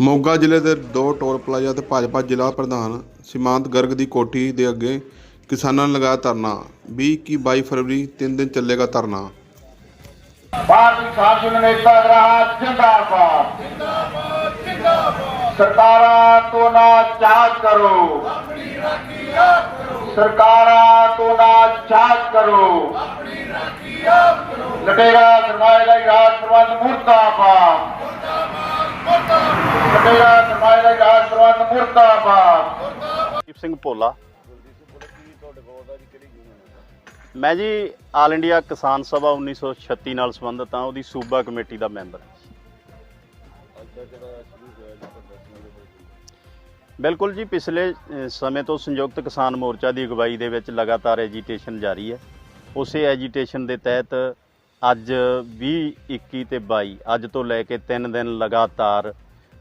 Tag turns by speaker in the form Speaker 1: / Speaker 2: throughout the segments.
Speaker 1: ਮੋਗਾ ਜ਼ਿਲ੍ਹੇ ਦੇ ਦੋ ਟੋਲ ਪਲਾਜ਼ਾ ਤੇ ਭਾਜਪਾ ਜ਼ਿਲ੍ਹਾ ਪ੍ਰਧਾਨ ਸੀਮਾਂਤ ਗਰਗ ਦੀ ਕੋਠੀ ਦੇ ਅੱਗੇ ਕਿਸਾਨਾਂ ਨੇ ਲਗਾਇਆ ਧਰਨਾ। 20 ਕੀ 22 ਫਰਵਰੀ ਤਿੰਨ ਦਿਨ ਚੱਲੇਗਾ ਧਰਨਾ।
Speaker 2: ਭਾਰਤੀ ਕਿਸਾਨ ਯੂਨੀਅਨ ਏਕਤਾ ਗ੍ਰਾਹ ਜਿੰਦਾਬਾਦ ਜਿੰਦਾਬਾਦ ਜਿੰਦਾਬਾਦ। ਸਰਕਾਰਾਂ ਤੋਂ ਨਾ ਚਾਹ ਕਰੋ। ਆਪਣੀ ਰਾਖੀ ਆਪ ਕਰੋ ਸਰਕਾਰਾਂ ਤੋਂ ਨਾ ਚਾਹ ਕਰੋ। ਆਪਣੀ ਰਾਖੀ ਆਪ ਕਰੋ ਲਟੇਰਾ ਸਰਮਾਏਦਾਰੀ ਰਾਜ ਪ੍ਰਬੰਧ ਮੁਰਦਾਬਾਦ। ਮੁਰਦਾਬਾਦ ਲਟੇਰਾ ਰਾਜ ਪ੍ਰਬੰਧ ਮੁਰਦਾਬਾਦ।
Speaker 3: ਦੀਪ ਸਿੰਘ ਭੋਲਾ। ਮੈਂ ਜੀ ਆਲ ਇੰਡੀਆ ਕਿਸਾਨ ਸਭਾ 1936 ਨਾਲ ਸੰਬੰਧਿਤ ਹਾਂ, ਉਹਦੀ ਸੂਬਾ ਕਮੇਟੀ ਦਾ ਮੈਂਬਰ ਬਿਲਕੁਲ ਜੀ, ਪਿਛਲੇ ਸਮੇਂ ਤੋਂ ਸੰਯੁਕਤ ਕਿਸਾਨ ਮੋਰਚਾ ਦੀ ਅਗਵਾਈ ਦੇ ਵਿੱਚ ਲਗਾਤਾਰ ਐਜੀਟੇਸ਼ਨ ਜਾਰੀ ਹੈ। ਉਸੇ ਐਜੀਟੇਸ਼ਨ ਦੇ ਤਹਿਤ ਅੱਜ 20 21 ਤੇ 22 ਅੱਜ ਤੋਂ ਲੈ ਕੇ 3 ਦਿਨ ਲਗਾਤਾਰ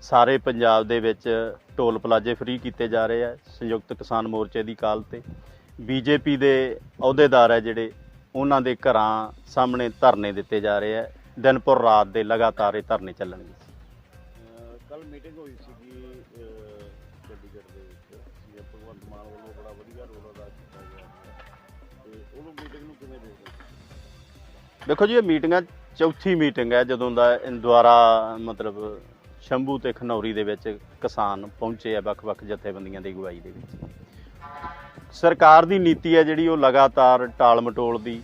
Speaker 3: ਸਾਰੇ ਪੰਜਾਬ ਦੇ ਵਿੱਚ ਟੋਲ ਪਲਾਜ਼ੇ ਫ੍ਰੀ ਕੀਤੇ ਜਾ ਰਹੇ ਆ ਸੰਯੁਕਤ ਕਿਸਾਨ ਮੋਰਚੇ ਦੀ ਕਾਲ ਤੇ। ਬੀਜੇਪੀ ਦੇ ਅਹੁਦੇਦਾਰ ਹੈ ਜਿਹੜੇ ਉਹਨਾਂ ਦੇ ਘਰਾਂ ਸਾਹਮਣੇ ਧਰਨੇ ਦਿੱਤੇ ਜਾ ਰਹੇ ਆ। ਦਿਨ ਪਰ ਰਾਤ ਦੇ ਲਗਾਤਾਰ ਇਹ ਧਰਨੇ ਚੱਲਣਗੇ।
Speaker 4: ਕੱਲ ਮੀਟਿੰਗ ਹੋਈ ਸੀਗੀ ਚੰਡੀਗੜ੍ਹ ਦੇ ਵਿੱਚ। ਸੀਐਮ ਭਗਵੰਤ ਮਾਨ ਵੱਲੋਂ ਬੜਾ ਵਧੀਆ ਰੋਲ ਅਦਾ ਕੀਤਾ ਗਿਆ ਤੇ ਉਹਨੂੰ ਮੀਟਿੰਗ ਨੂੰ ਕਿਵੇਂ ਦੇਖਦੇ?
Speaker 3: ਦੇਖੋ ਜੀ ਇਹ ਮੀਟਿੰਗਾਂ ਚੌਥੀ ਮੀਟਿੰਗ ਹੈ ਜਦੋਂ ਦਾ ਇਹ ਦੁਆਰਾ ਮਤਲਬ ਸ਼ੰਭੂ ਤੇ ਖਨੌਰੀ ਦੇ ਵਿੱਚ ਕਿਸਾਨ ਪਹੁੰਚੇ ਆ ਵੱਖ-ਵੱਖ ਜਥੇਬੰਦੀਆਂ ਦੀ ਅਗਵਾਈ ਦੇ ਵਿੱਚ। ਸਰਕਾਰ ਦੀ ਨੀਤੀ ਹੈ ਜਿਹੜੀ, ਉਹ ਲਗਾਤਾਰ ਟਾਲ ਮਟੋਲ ਦੀ,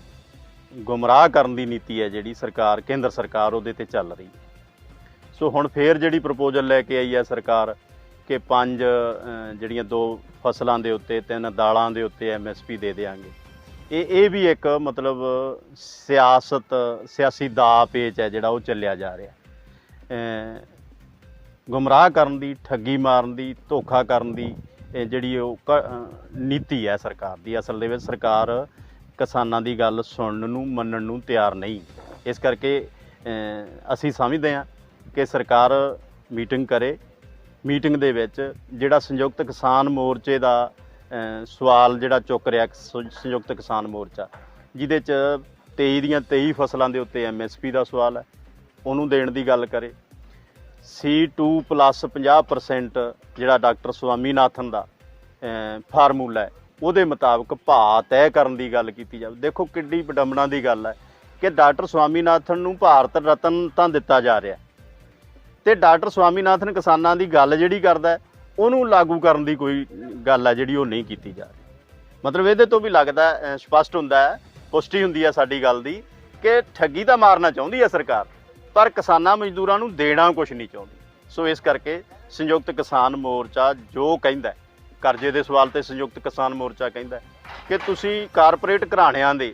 Speaker 3: ਗੁੰਮਰਾਹ ਕਰਨ ਦੀ ਨੀਤੀ ਹੈ ਜਿਹੜੀ ਸਰਕਾਰ, ਕੇਂਦਰ ਸਰਕਾਰ ਉਹਦੇ ਤੇ ਚੱਲ ਰਹੀ ਹੈ। ਸੋ ਹੁਣ ਫੇਰ ਜਿਹੜੀ ਪ੍ਰਪੋਜ਼ਲ ਲੈ ਕੇ ਆਈ ਹੈ ਸਰਕਾਰ, ਕਿ ਪੰਜ ਜਿਹੜੀਆਂ ਦੋ ਫਸਲਾਂ ਦੇ ਉੱਤੇ, ਤਿੰਨ ਦਾਲਾਂ ਦੇ ਉੱਤੇ ਐਮਐਸਪੀ ਦੇ ਦੇਾਂਗੇ ਇਹ ਇਹ ਵੀ ਇੱਕ ਮਤਲਬ ਸਿਆਸਤ, ਸਿਆਸੀ ਦਾ ਪੇਚ ਹੈ ਜਿਹੜਾ ਉਹ ਚੱਲਿਆ ਜਾ ਰਿਹਾ। ਗੁੰਮਰਾਹ ਕਰਨ ਦੀ, ਠੱਗੀ ਮਾਰਨ ਦੀ, ਧੋਖਾ ਕਰਨ ਦੀ ਇਹ ਜਿਹੜੀ ਉਹ ਕ- ਨੀਤੀ ਹੈ ਸਰਕਾਰ ਦੀ। ਅਸਲ ਦੇ ਵਿੱਚ ਸਰਕਾਰ ਕਿਸਾਨਾਂ ਦੀ ਗੱਲ ਸੁਣਨ ਨੂੰ, ਮੰਨਣ ਨੂੰ ਤਿਆਰ ਨਹੀਂ। ਇਸ ਕਰਕੇ ਅਸੀਂ ਸਮਝਦੇ ਹਾਂ ਕਿ ਸਰਕਾਰ ਮੀਟਿੰਗ ਕਰੇ। ਮੀਟਿੰਗ ਦੇ ਵਿੱਚ ਜਿਹੜਾ ਸੰਯੁਕਤ ਕਿਸਾਨ ਮੋਰਚੇ ਦਾ ਸਵਾਲ ਜਿਹੜਾ ਚੁੱਕ ਰਿਹਾ ਸੰਯੁਕਤ ਕਿਸਾਨ ਮੋਰਚਾ, ਜਿਹਦੇ ਚ 23 ਦੀਆਂ 23 ਫਸਲਾਂ ਦੇ ਉੱਤੇ ਐਮਐਸਪੀ ਦਾ ਸਵਾਲ ਹੈ। ਉਹਨੂੰ ਦੇਣ ਦੀ ਗੱਲ ਕਰੇ। C2 50% ਜਿਹੜਾ ਡਾਕਟਰ ਸਵਾਮੀਨਾਥਨ ਦਾ ਫਾਰਮੂਲਾ ਹੈ ਉਹਦੇ ਮੁਤਾਬਕ ਭਾਅ ਤੈਅ ਕਰਨ ਦੀ ਗੱਲ ਕੀਤੀ ਜਾਵੇ। ਦੇਖੋ ਕਿੱਡੀ ਵਿਡੰਬਣਾ ਦੀ ਗੱਲ ਹੈ ਕਿ ਡਾਕਟਰ ਸਵਾਮੀਨਾਥਨ ਨੂੰ ਭਾਰਤ ਰਤਨ ਤਾਂ ਦਿੱਤਾ ਜਾ ਰਿਹਾ। ਤੇ ਡਾਕਟਰ ਸਵਾਮੀਨਾਥਨ ਕਿਸਾਨਾਂ ਦੀ ਗੱਲ ਜਿਹੜੀ ਕਰਦਾ ਉਹਨੂੰ ਲਾਗੂ ਕਰਨ ਦੀ ਕੋਈ ਗੱਲ ਹੈ ਜਿਹੜੀ ਉਹ ਨਹੀਂ ਕੀਤੀ ਜਾ ਰਹੀ। ਮਤਲਬ ਇਹਦੇ ਤੋਂ ਵੀ ਲੱਗਦਾ ਹੈ, ਸਪਸ਼ਟ ਹੁੰਦਾ ਹੈ ਪੁਸ਼ਟੀ ਹੁੰਦੀ ਹੈ ਸਾਡੀ ਗੱਲ ਦੀ ਕਿ ਠੱਗੀ ਤਾਂ ਮਾਰਨਾ ਚਾਹੁੰਦੀ ਹੈ ਸਰਕਾਰ। ਪਰ ਕਿਸਾਨਾਂ ਮਜ਼ਦੂਰਾਂ ਨੂੰ ਦੇਣਾ ਕੁਝ ਨਹੀਂ ਚਾਹੁੰਦੀ ਸੋ ਇਸ ਕਰਕੇ ਸੰਯੁਕਤ ਕਿਸਾਨ ਮੋਰਚਾ ਜੋ ਕਹਿੰਦਾ ਕਰਜ਼ੇ ਦੇ ਸਵਾਲ ਤੇ ਸੰਯੁਕਤ ਕਿਸਾਨ ਮੋਰਚਾ ਕਹਿੰਦਾ ਕਿ ਤੁਸੀਂ ਕਾਰਪੋਰੇਟ ਘਰਾਣਿਆਂ ਦੇ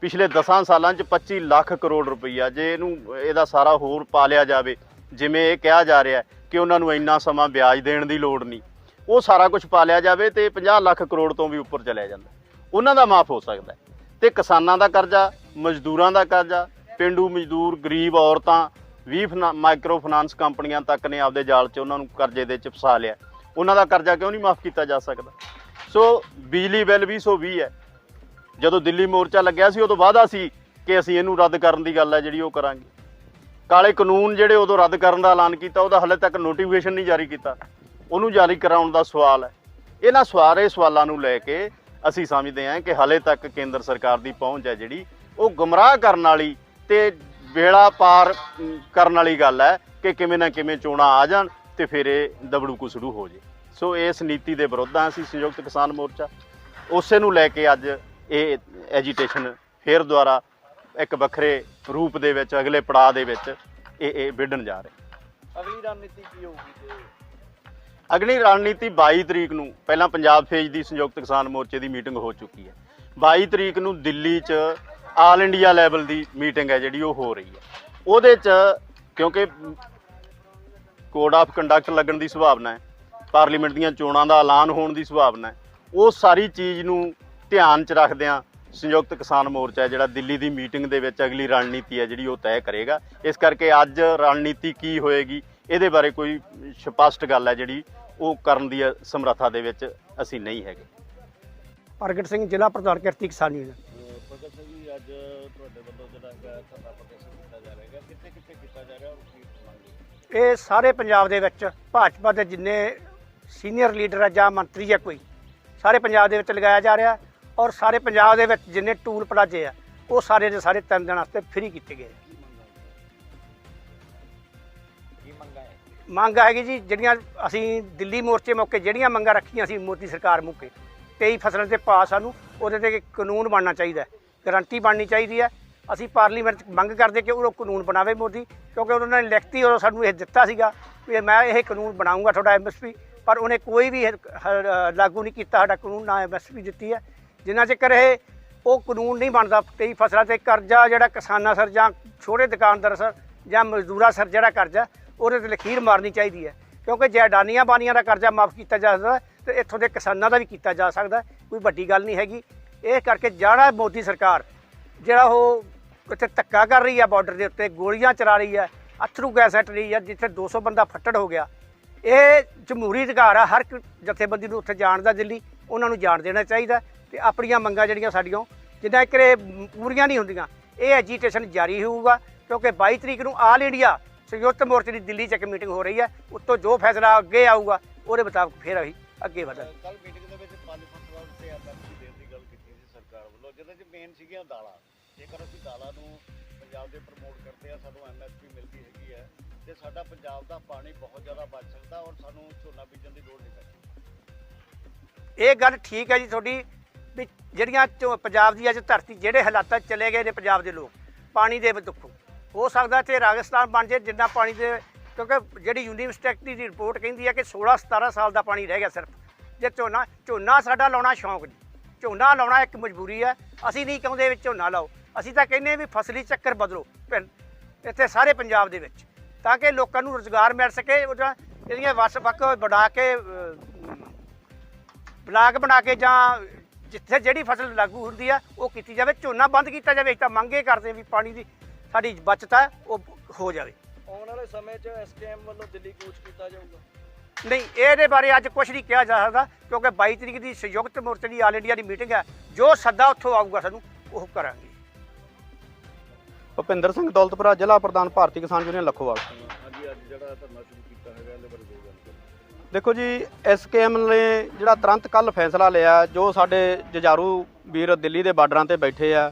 Speaker 3: ਪਿਛਲੇ 10 ਸਾਲਾਂ 'ਚ 25 ਲੱਖ ਕਰੋੜ ਰੁਪਈਆ ਜੇ ਇਹਨੂੰ, ਇਹਦਾ ਸਾਰਾ ਹੋਰ ਪਾ ਲਿਆ ਜਾਵੇ, ਜਿਵੇਂ ਇਹ ਕਿਹਾ ਜਾ ਰਿਹਾ ਕਿ ਉਹਨਾਂ ਨੂੰ ਇੰਨਾ ਸਮਾਂ ਵਿਆਜ ਦੇਣ ਦੀ ਲੋੜ ਨਹੀਂ, ਉਹ ਸਾਰਾ ਕੁਝ ਪਾ ਲਿਆ ਜਾਵੇ ਤੇ 50 ਲੱਖ ਕਰੋੜ ਤੋਂ ਵੀ ਉੱਪਰ ਚਲਿਆ ਜਾਂਦਾ ਉਹਨਾਂ ਦਾ ਮਾਫ ਹੋ ਸਕਦਾ ਹੈ। ਤੇ ਕਿਸਾਨਾਂ ਦਾ ਕਰਜ਼ਾ, ਮਜ਼ਦੂਰਾਂ ਦਾ ਕਰਜ਼ਾ ਪਿੰਡੂ ਮਜ਼ਦੂਰ, ਗਰੀਬ ਔਰਤਾਂ 20 ਫਨਾ- ਮਾਈਕਰੋ ਫਾਈਨਾਂਸ ਕੰਪਨੀਆਂ ਤੱਕ ਨੇ ਆਪਦੇ ਜਾਲ 'ਚ ਉਹਨਾਂ ਨੂੰ ਕਰਜ਼ੇ ਦੇ 'ਚ ਫਸਾ ਲਿਆ। ਉਹਨਾਂ ਦਾ ਕਰਜ਼ਾ ਕਿਉਂ ਨਹੀਂ ਮਾਫ ਕੀਤਾ ਜਾ ਸਕਦਾ? ਸੋ ਬਿਜਲੀ ਬਿੱਲ 220 ਹੈ। ਜਦੋਂ ਦਿੱਲੀ ਮੋਰਚਾ ਲੱਗਿਆ ਸੀ, ਉਦੋਂ ਵਾਅਦਾ ਸੀ ਕਿ ਅਸੀਂ ਇਹਨੂੰ ਰੱਦ ਕਰਨ ਦੀ ਗੱਲ ਹੈ, ਜਿਹੜੀ ਉਹ ਕਰਾਂਗੇ। ਕਾਲੇ ਕਾਨੂੰਨ ਜਿਹੜੇ ਉਦੋਂ ਰੱਦ ਕਰਨ ਦਾ ਐਲਾਨ ਕੀਤਾ, ਉਹਦਾ ਹਲੇ ਤੱਕ ਨੋਟੀਫਿਕੇਸ਼ਨ ਨਹੀਂ ਜਾਰੀ ਕੀਤਾ। ਉਹਨੂੰ ਜਾਰੀ ਕਰਾਉਣ ਦਾ ਸਵਾਲ ਹੈ। ਇਹਨਾਂ ਸਾਰੇ ਸਵਾਲਾਂ ਨੂੰ ਲੈ ਕੇ ਅਸੀਂ ਸਮਝਦੇ ਹਾਂ ਕਿ ਹਲੇ ਤੱਕ ਕੇਂਦਰ ਸਰਕਾਰ ਦੀ ਪਹੁੰਚ ਹੈ ਜਿਹੜੀ, ਉਹ ਗੁੰਮਰਾਹ ਕਰਨ ਵਾਲੀ ਤੇ ਵੇਲਾ ਪਾਰ ਕਰਨ ਵਾਲੀ ਗੱਲ ਹੈ ਕਿ ਕਿਵੇਂ ਨਾ ਕਿਵੇਂ ਚੋਣਾਂ ਆ ਜਾਣ ਤੇ ਫਿਰ ਇਹ ਦਬੜੂ ਕੁਸੜੂ ਹੋ ਜੇ। ਸੋ ਇਸ ਨੀਤੀ ਦੇ ਵਿਰੁੱਧ ਹਾਂ ਅਸੀਂ ਸੰਯੁਕਤ ਕਿਸਾਨ ਮੋਰਚਾ। ਉਸੇ ਨੂੰ ਲੈ ਕੇ ਅੱਜ ਇਹ ਐਜੀਟੇਸ਼ਨ ਫੇਰ ਦੁਆਰਾ ਇੱਕ ਵੱਖਰੇ ਰੂਪ ਦੇ ਵਿੱਚ ਅਗਲੇ ਪੜਾਅ ਦੇ ਵਿੱਚ ਇਹ ਇਹ ਵਿੱਢਣ ਜਾ ਰਹੇ।
Speaker 4: ਅਗਲੀ ਰਣਨੀਤੀ ਕੀ ਹੋਊਗੀ ਤੇ?
Speaker 3: ਅਗਲੀ ਰਣਨੀਤੀ 22 ਤਰੀਕ ਨੂੰ ਪਹਿਲਾਂ ਪੰਜਾਬ ਫੇਜ ਦੀ ਸੰਯੁਕਤ ਕਿਸਾਨ ਮੋਰਚੇ ਦੀ ਮੀਟਿੰਗ ਹੋ ਚੁੱਕੀ ਹੈ। 22 ਤਰੀਕ ਨੂੰ ਦਿੱਲੀ 'ਚ ਆਲ ਇੰਡੀਆ ਲੈਵਲ ਦੀ ਮੀਟਿੰਗ ਹੈ ਜਿਹੜੀ ਉਹ ਹੋ ਰਹੀ ਹੈ। ਉਹਦੇ 'ਚ ਕਿਉਂਕਿ ਕੋਡ ਆਫ ਕੰਡਕਟ ਲੱਗਣ ਦੀ ਸੰਭਾਵਨਾ ਹੈ, ਪਾਰਲੀਮੈਂਟ ਦੀਆਂ ਚੋਣਾਂ ਦਾ ਐਲਾਨ ਹੋਣ ਦੀ ਸੰਭਾਵਨਾ ਹੈ, ਉਹ ਸਾਰੀ ਚੀਜ਼ ਨੂੰ ਧਿਆਨ 'ਚ ਰੱਖਦਿਆਂ ਸੰਯੁਕਤ ਕਿਸਾਨ ਮੋਰਚਾ ਜਿਹੜਾ ਦਿੱਲੀ ਦੀ ਮੀਟਿੰਗ ਦੇ ਵਿੱਚ ਅਗਲੀ ਰਣਨੀਤੀ ਹੈ ਜਿਹੜੀ ਉਹ ਤੈਅ ਕਰੇਗਾ। ਇਸ ਕਰਕੇ ਅੱਜ ਰਣਨੀਤੀ ਕੀ ਹੋਏਗੀ, ਇਹਦੇ ਬਾਰੇ ਕੋਈ ਸਪਸ਼ਟ ਗੱਲ ਹੈ ਜਿਹੜੀ ਉਹ ਕਰਨ ਦੀ ਸਮਰੱਥਾ ਦੇ ਵਿੱਚ ਅਸੀਂ ਨਹੀਂ ਹੈਗੇ।
Speaker 5: ਪ੍ਰਗਟ ਸਿੰਘ, ਜ਼ਿਲ੍ਹਾ ਪ੍ਰਧਾਨ, ਕਿਰਤੀ ਕਿਸਾਨ ਯੂਨੀਅਨ।
Speaker 4: ਅੱਜ ਤੁਹਾਡੇ ਵੱਲੋਂ ਜਿਹੜਾ ਹੈਗਾ ਧਰਨਾ ਪ੍ਰਦਰਸ਼ਨ ਕੀਤਾ ਜਾ ਰਿਹਾ ਹੈ ਕਿੱਥੇ ਕਿੱਥੇ ਕੀਤਾ ਜਾ ਰਿਹਾ ਔਰ ਕੀ ਮੰਗ
Speaker 5: ਇਹ ਸਾਰੇ ਪੰਜਾਬ ਦੇ ਵਿੱਚ ਭਾਜਪਾ ਦੇ ਜਿੰਨੇ ਸੀਨੀਅਰ ਲੀਡਰ ਆ ਜਾਂ ਮੰਤਰੀ ਆ ਕੋਈ ਸਾਰੇ ਪੰਜਾਬ ਦੇ ਵਿੱਚ ਲਗਾਇਆ ਜਾ ਰਿਹਾ ਔਰ ਸਾਰੇ ਪੰਜਾਬ ਦੇ ਵਿੱਚ ਜਿੰਨੇ ਟੂਲ ਪਲਾਜੇ ਆ ਉਹ ਸਾਰੇ ਦੇ ਸਾਰੇ ਤਿੰਨ ਦਿਨ ਵਾਸਤੇ ਫ੍ਰੀ ਕੀਤੇ ਗਏ।
Speaker 4: ਮੰਗਾ
Speaker 5: ਹੈਗੀ ਜੀ ਜਿਹੜੀਆਂ ਅਸੀਂ ਦਿੱਲੀ ਮੋਰਚੇ ਮੌਕੇ ਜਿਹੜੀਆਂ ਮੰਗਾਂ ਰੱਖੀਆਂ ਸੀ ਮੋਦੀ ਸਰਕਾਰ ਮੌਕੇ 23 ਫਸਲਾਂ ਤੇ ਪਾ ਸਾਨੂੰ ਉਹਦੇ ਤੇ ਕਾਨੂੰਨ ਬਣਨਾ ਚਾਹੀਦਾ ਗਰੰਟੀ ਬਣਨੀ ਚਾਹੀਦੀ ਹੈ। ਅਸੀਂ ਪਾਰਲੀਮੈਂਟ 'ਚ ਮੰਗ ਕਰਦੇ ਕਿ ਉਹ ਕਾਨੂੰਨ ਬਣਾਵੇ ਮੋਦੀ ਕਿਉਂਕਿ ਉਹਨਾਂ ਨੇ ਲਿਖਤੀ ਉਹ ਸਾਨੂੰ ਇਹ ਦਿੱਤਾ ਸੀਗਾ ਵੀ ਮੈਂ ਇਹ ਕਾਨੂੰਨ ਬਣਾਉਂਗਾ ਤੁਹਾਡਾ ਐਮਐਸਪੀ ਪਰ ਉਹਨੇ ਕੋਈ ਵੀ ਲਾਗੂ ਨਹੀਂ ਕੀਤਾ ਸਾਡਾ ਕਾਨੂੰਨ ਨਾ ਐਮਐਸਪੀ ਦਿੱਤੀ ਹੈ। ਜਿੰਨਾ ਚਿਰ ਇਹ ਉਹ ਕਾਨੂੰਨ ਨਹੀਂ ਬਣਦਾ 23 ਫਸਲਾਂ ਤੇ ਕਰਜ਼ਾ ਜਿਹੜਾ ਕਿਸਾਨਾਂ ਸਰ ਜਾਂ ਛੋਟੇ ਦੁਕਾਨਦਾਰ ਸਰ ਜਾਂ ਮਜ਼ਦੂਰਾਂ ਸਰ ਜਿਹੜਾ ਕਰਜ਼ਾ ਉਹਦੇ ਤੇ ਲਖੀਰ ਮਾਰਨੀ ਚਾਹੀਦੀ ਹੈ। ਕਿਉਂਕਿ ਜੇ ਅਡਾਨੀਆਂ ਬਾਨੀਆਂ ਦਾ ਕਰਜ਼ਾ ਮਾਫ ਕੀਤਾ ਜਾ ਸਕਦਾ ਹੈ, ਤੇ ਇੱਥੋਂ ਦੇ ਕਿਸਾਨਾਂ ਦਾ ਵੀ ਕੀਤਾ ਜਾ ਸਕਦਾ ਕੋਈ ਵੱਡੀ ਗੱਲ ਨਹੀਂ ਹੈਗੀ। ਇਹ ਕਰਕੇ ਜਿਹੜਾ ਮੋਦੀ ਸਰਕਾਰ। ਜਿਹੜਾ ਉਹ ਉੱਥੇ ਧੱਕਾ ਕਰ ਰਹੀ ਹੈ ਬਾਰਡਰ ਦੇ ਉੱਤੇ, ਗੋਲੀਆਂ ਚਲਾ ਰਹੀ ਹੈ ਅਥਰੂ ਗੈਸ ਸੱਟ ਰਹੀ ਹੈ ਜਿੱਥੇ 200 ਬੰਦਾ ਫੱਟੜ ਹੋ ਗਿਆ। ਇਹ ਜਮਹੂਰੀ ਅਧਿਕਾਰ ਆ, ਹਰ ਇੱਕ ਜਥੇਬੰਦੀ ਨੂੰ ਉੱਥੇ ਜਾਣ ਦਾ ਦਿੱਲੀ, ਉਹਨਾਂ ਨੂੰ ਜਾਣ ਦੇਣਾ ਚਾਹੀਦਾ ਤੇ ਆਪਣੀਆਂ ਮੰਗਾਂ ਜਿਹੜੀਆਂ ਸਾਡੀਆਂ, ਜਿੱਦਾਂ ਇੱਕ ਇਹ ਪੂਰੀਆਂ ਨਹੀਂ ਹੁੰਦੀਆਂ, ਇਹ ਐਜੀਟੇਸ਼ਨ ਜਾਰੀ ਹੋਊਗਾ, ਕਿਉਂਕਿ 22 ਤਰੀਕ ਨੂੰ ਆਲ ਇੰਡੀਆ ਸੰਯੁਕਤ ਮੋਰਚੇ ਦੀ ਦਿੱਲੀ 'ਚ ਇੱਕ ਮੀਟਿੰਗ ਹੋ ਰਹੀ ਹੈ, ਉੱਤੋਂ ਜੋ ਫੈਸਲਾ ਅੱਗੇ ਆਊਗਾ, ਉਹਦੇ ਮੁਤਾਬਕ ਫਿਰ ਅਸੀਂ ਅੱਗੇ ਵਧਾਂਗੇ।
Speaker 4: ਮੇਨ ਸੀਗੀਆਂ ਦਾਲਾਂ। ਜੇਕਰ ਅਸੀਂ ਦਾਲਾਂ ਨੂੰ ਪੰਜਾਬ ਦੇ ਪ੍ਰਮੋਟ ਕਰਦੇ ਆ ਸਾਨੂੰ ਐਮਐਸਪੀ ਮਿਲਦੀ ਹੈਗੀ ਹੈ ਤੇ ਸਾਡਾ ਪੰਜਾਬ ਦਾ ਪਾਣੀ ਬਹੁਤ ਜ਼ਿਆਦਾ ਬਚ ਸਕਦਾ ਔਰ ਸਾਨੂੰ ਝੋਨਾ ਬੀਜਣ ਦੀ ਲੋੜ ਨਹੀਂ ਪੈਂਦੀ।
Speaker 5: ਇਹ ਗੱਲ ਠੀਕ ਹੈ ਜੀ ਤੁਹਾਡੀ ਵੀ ਜਿਹੜੀਆਂ ਪੰਜਾਬ ਦੀ ਅੱਜ ਧਰਤੀ ਜਿਹੜੇ ਹਾਲਾਤਾਂ 'ਚ ਚਲੇ ਗਏ ਨੇ ਪੰਜਾਬ ਦੇ ਲੋਕ, ਪਾਣੀ ਦੇ ਦੁੱਖੋਂ, ਹੋ ਸਕਦਾ ਤੇ ਰਾਜਸਥਾਨ ਬਣ ਜੇ ਜਿੰਨਾ ਪਾਣੀ ਦੇ, ਕਿਉਂਕਿ ਜਿਹੜੀ ਯੂਨੀਵਰਸਿਟੀ ਦੀ ਰਿਪੋਰਟ ਕਹਿੰਦੀ ਹੈ ਕਿ 16 17 ਸਾਲ ਦਾ ਪਾਣੀ ਰਹਿ ਗਿਆ ਸਿਰਫ। ਜੇ ਝੋਨਾ ਝੋਨਾ ਸਾਡਾ ਲਾਉਣਾ ਸ਼ੌਂਕ ਨਹੀਂ ਝੋਨਾ ਲਾਉਣਾ ਇੱਕ ਮਜਬੂਰੀ ਹੈ ਅਸੀਂ ਨਹੀਂ ਕਹਿੰਦੇ ਵੀ ਝੋਨਾ ਲਾਓ। ਅਸੀਂ ਤਾਂ ਕਹਿੰਦੇ ਵੀ ਫਸਲੀ ਚੱਕਰ ਬਦਲੋ ਪਿੰਡ, ਇੱਥੇ ਸਾਰੇ ਪੰਜਾਬ ਦੇ ਵਿੱਚ, ਤਾਂ ਕਿ ਲੋਕਾਂ ਨੂੰ ਰੋਜ਼ਗਾਰ ਮਿਲ ਸਕੇ ਉਹਦਾ ਜਿਹੜੀਆਂ ਵਸ ਵੱਖ ਬਣਾ ਕੇ ਬਲਾਕ ਬਣਾ ਕੇ ਜਾਂ ਜਿੱਥੇ ਜਿਹੜੀ ਫਸਲ ਲਾਗੂ ਹੁੰਦੀ ਆ, ਉਹ ਕੀਤੀ ਜਾਵੇ, ਝੋਨਾ ਬੰਦ ਕੀਤਾ ਜਾਵੇ, ਅਸੀਂ ਤਾਂ ਮੰਗੇ ਕਰਦੇ ਵੀ ਪਾਣੀ ਦੀ ਸਾਡੀ ਬਚਤ ਹੈ ਉਹ ਹੋ ਜਾਵੇ।
Speaker 6: ਆਉਣ ਵਾਲੇ ਸਮੇਂ 'ਚ ਐਸਕੇਐਮ ਵੱਲੋਂ ਦਿੱਲੀ ਕੂਚ ਕੀਤਾ ਜਾਊਗਾ।
Speaker 5: ਨਹੀਂ, ਇਹਦੇ ਬਾਰੇ ਅੱਜ ਕੁਝ ਨਹੀਂ ਕਿਹਾ ਜਾ ਸਕਦਾ, ਕਿਉਂਕਿ 22 ਤਰੀਕ ਦੀ ਸੰਯੁਕਤ ਮੋਰਚੇ ਦੀ ਆਲ ਇੰਡੀਆ ਦੀ ਮੀਟਿੰਗ ਹੈ, ਜੋ ਸੱਦਾ ਉੱਥੋਂ ਆਊਗਾ ਸਾਨੂੰ, ਉਹ ਕਰਾਂਗੇ।
Speaker 7: ਭੁਪਿੰਦਰ ਸਿੰਘ ਦੌਲਤਪੁਰਾ ਜ਼ਿਲ੍ਹਾ ਪ੍ਰਧਾਨ ਭਾਰਤੀ ਕਿਸਾਨ ਯੂਨੀਅਨ, ਲਖੋਵਾਲ।
Speaker 4: ਹਾਂਜੀ ਅੱਜ ਜਿਹੜਾ ਧਰਨਾ ਸ਼ੁਰੂ ਕੀਤਾ ਹੈਗਾ ਇਹਦੇ ਬਾਰੇ ਦੋ ਗੱਲ
Speaker 7: ਦੇਖੋ ਜੀ ਐਸਕੇਐਮ ਨੇ ਜਿਹੜਾ ਤੁਰੰਤ ਕੱਲ ਫੈਸਲਾ ਲਿਆ, ਜੋ ਸਾਡੇ ਜਜਾਰੂ ਵੀਰ ਦਿੱਲੀ ਦੇ ਬਾਰਡਰਾਂ ਤੇ ਬੈਠੇ ਆ,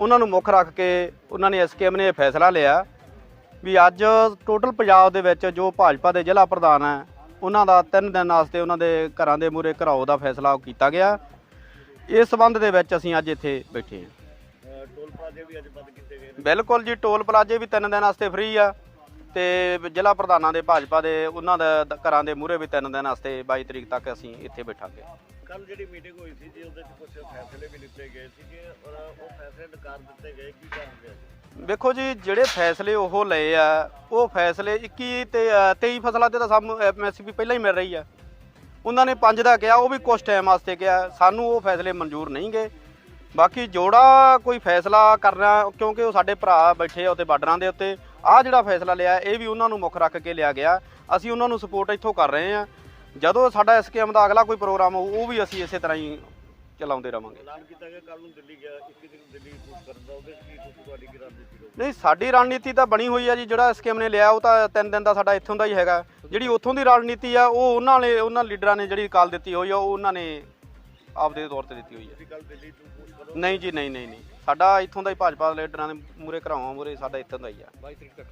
Speaker 7: ਉਹਨਾਂ ਨੂੰ ਮੁੱਖ ਰੱਖ ਕੇ ਉਹਨਾਂ ਨੇ ਐਸਕੇਐਮ ਨੇ ਇਹ ਫੈਸਲਾ ਲਿਆ ਵੀ ਅੱਜ ਟੋਟਲ ਪੰਜਾਬ ਦੇ ਵਿੱਚ ਜੋ ਭਾਜਪਾ ਦੇ ਜ਼ਿਲ੍ਹਾ ਪ੍ਰਧਾਨ ਹੈ ਉਹਨਾਂ ਦਾ ਤਿੰਨ ਦਿਨ ਵਾਸਤੇ ਉਹਨਾਂ ਦੇ ਘਰਾਂ ਦੇ ਮੂਹਰੇ ਘਰਾਓ ਦਾ ਫੈਸਲਾ ਕੀਤਾ ਗਿਆ। ਇਸ ਸਬੰਧ ਦੇ ਵਿੱਚ ਅਸੀਂ ਅੱਜ ਇੱਥੇ ਬੈਠੇ ਹਾਂ।
Speaker 4: ਟੋਲ ਪਲਾਜ਼ੇ ਵੀ ਅੱਜ ਬੰਦ ਕੀਤੇ ਗਏ ਨੇ
Speaker 7: ਬਿਲਕੁਲ ਜੀ, ਟੋਲ ਪਲਾਜ਼ੇ ਵੀ ਤਿੰਨ ਦਿਨ ਵਾਸਤੇ ਫ੍ਰੀ ਆ ਤੇ ਜ਼ਿਲ੍ਹਾ ਪ੍ਰਧਾਨਾਂ ਦੇ ਭਾਜਪਾ ਦੇ ਉਹਨਾਂ ਦੇ ਘਰਾਂ ਦੇ ਮੂਹਰੇ ਵੀ ਤਿੰਨ ਦਿਨ ਵਾਸਤੇ 22 ਤਰੀਕ ਤੱਕ ਅਸੀਂ ਇੱਥੇ ਬੈਠਾਂਗੇ।
Speaker 4: ਕੱਲ ਜਿਹੜੀ ਮੀਟਿੰਗ ਹੋਈ ਸੀ ਜੀ, ਉਹਦੇ 'ਚ ਕੁਝ ਫੈਸਲੇ ਵੀ ਲਿੱਤੇ ਗਏ ਸੀਗੇ ਔਰ ਉਹ ਫੈਸਲੇ ਨਕਾਰ ਦਿੱਤੇ ਗਏ, ਕੀ ਕਾਰਨ ਰਿਹਾ
Speaker 7: ਵੇਖੋ ਜੀ, ਜਿਹੜੇ ਫੈਸਲੇ ਉਹ ਲਏ ਆ, ਉਹ ਫੈਸਲੇ 21 ਤੇ 23 ਫਸਲਾਂ ਤੇ ਤਾਂ ਸਾਨੂੰ ਐਮਐਸਪੀ ਪਹਿਲਾਂ ਹੀ ਮਿਲ ਰਹੀ ਆ। ਉਹਨਾਂ ਨੇ ਪੰਜ ਦਾ ਕਿਹਾ, ਉਹ ਵੀ ਕੁਝ ਟਾਈਮ ਵਾਸਤੇ ਕਿਹਾ, ਸਾਨੂੰ ਉਹ ਫੈਸਲੇ ਮਨਜ਼ੂਰ ਨਹੀਂ ਗਏ। ਬਾਕੀ ਜੋੜਾ ਕੋਈ ਫੈਸਲਾ ਕਰਨਾ, ਕਿਉਂਕਿ ਉਹ ਸਾਡੇ ਭਰਾ ਬੈਠੇ ਆ ਉੱਤੇ ਬਾਰਡਰਾਂ ਦੇ ਉੱਤੇ, ਆਹ ਜਿਹੜਾ ਫੈਸਲਾ ਲਿਆ, ਇਹ ਵੀ ਉਹਨਾਂ ਨੂੰ ਮੁੱਖ ਰੱਖ ਕੇ ਲਿਆ ਗਿਆ। ਅਸੀਂ ਉਹਨਾਂ ਨੂੰ ਸਪੋਰਟ ਇੱਥੋਂ ਕਰ ਰਹੇ ਆ। ਜਦੋਂ ਸਾਡਾ ਐਸਕੇਐਮ ਦਾ ਅਗਲਾ ਕੋਈ ਪ੍ਰੋਗਰਾਮ ਹੋਊ ਉਹ ਵੀ ਅਸੀਂ ਇਸੇ ਤਰ੍ਹਾਂ ਹੀ ਚਲਾਉਂਦੇ ਰਵਾਂਗੇ।
Speaker 4: ਐਲਾਨ ਕੀਤਾ ਗਿਆ ਕੱਲ ਨੂੰ ਦਿੱਲੀ ਗਿਆ 21 ਦਿਨ ਦਿੱਲੀ ਕੂਚ ਕਰਨ ਦਾ ਉਹਦੇ ਕੀ ਤੁਸੀਂ ਤੁਹਾਡੀ ਕੀ ਰਣਨੀਤੀ ਰਹੂਗੀ?
Speaker 7: ਨਹੀਂ ਸਾਡੀ ਰਣਨੀਤੀ ਤਾਂ ਬਣੀ ਹੋਈ ਆ ਜੀ ਜਿਹੜਾ ਸਕੀਮ ਨੇ ਲਿਆ ਉਹ ਤਾਂ ਤਿੰਨ ਦਿਨ ਦਾ ਸਾਡਾ ਇੱਥੋਂ ਦਾ ਹੀ ਹੈਗਾ। ਜਿਹੜੀ ਉੱਥੋਂ ਦੀ ਰਣਨੀਤੀ ਆ ਉਹ ਉਹਨਾਂ ਨੇ ਉਹਨਾਂ ਲੀਡਰਾਂ ਨੇ ਜਿਹੜੀ ਕਾਲ ਦਿੱਤੀ ਹੋਈ ਆ ਉਹ ਉਹਨਾਂ ਨੇ ਆਪਦੇ ਤੌਰ ਤੇ ਦਿੱਤੀ ਹੋਈ ਆ।
Speaker 4: ਤੁਸੀਂ ਕੱਲ ਦਿੱਲੀ ਤੋਂ ਕੂਚ ਕਰੋ
Speaker 7: ਨਹੀਂ ਜੀ ਨਹੀਂ ਨਹੀਂ ਨਹੀਂ। ਸਾਡਾ ਇੱਥੋਂ ਦਾ ਹੀ ਭਾਜਪਾ ਲੀਡਰਾਂ ਦੇ ਮੂਰੇ ਘਰਾਵਾਂ ਮੂਰੇ ਸਾਡਾ ਇੱਥੋਂ ਦਾ ਹੀ ਆ।
Speaker 6: 22 ਤਰੀਕ ਤੱਕ